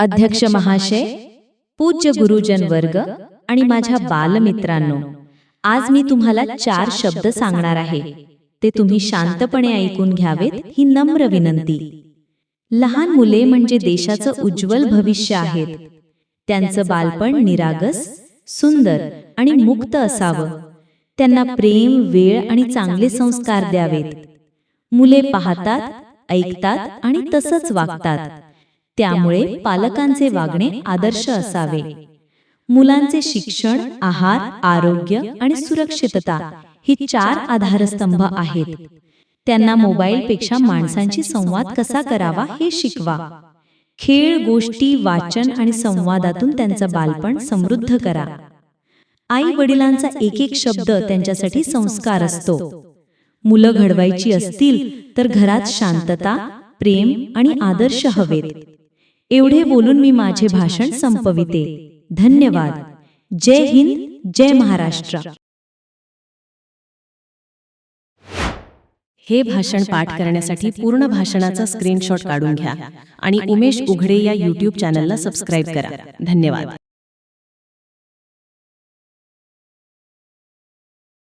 अध्यक्ष महाशय पूज्य गुरुजन वर्ग आणि माझ्या बालमित्रांनो आज मी तुम्हाला चार शब्द सांगणार आहे. ते तुम्ही शांतपणे ऐकून घ्यावेत ही नम्र विनंती. लहान मुले म्हणजे देशाचं उज्ज्वल भविष्य आहेत. त्यांचं बालपण निरागस सुंदर आणि मुक्त असावं. त्यांना प्रेम वेळ आणि चांगले संस्कार द्यावेत. मुले पाहतात ऐकतात आणि तसंच वागतात. त्यामुळे पालकांचे वागणे आदर्श असावे. मुलांचे शिक्षण आहार आरोग्य आणि सुरक्षितता ही चार आधारस्तंभ आहेत. त्यांना मोबाईलपेक्षा माणसांशी संवाद कसा करावा हे शिकवा. खेळ गोष्टी वाचन आणि संवादातून त्यांचं बालपण समृद्ध करा. आई वडिलांचा एक एक शब्द त्यांच्यासाठी संस्कार असतो. मुलं घडवायची असतील तर घरात शांतता प्रेम आणि आदर्श हवेत. एवढे बोलून मी माझे भाषण संपविते. धन्यवाद. जय हिंद जय महाराष्ट्र. हे भाषण पाठ करण्यासाठी पूर्ण भाषणाचा स्क्रीनशॉट काढून घ्या आणि उमेश उघडे या यूट्यूब चॅनलला सबस्क्राईब करा. धन्यवाद.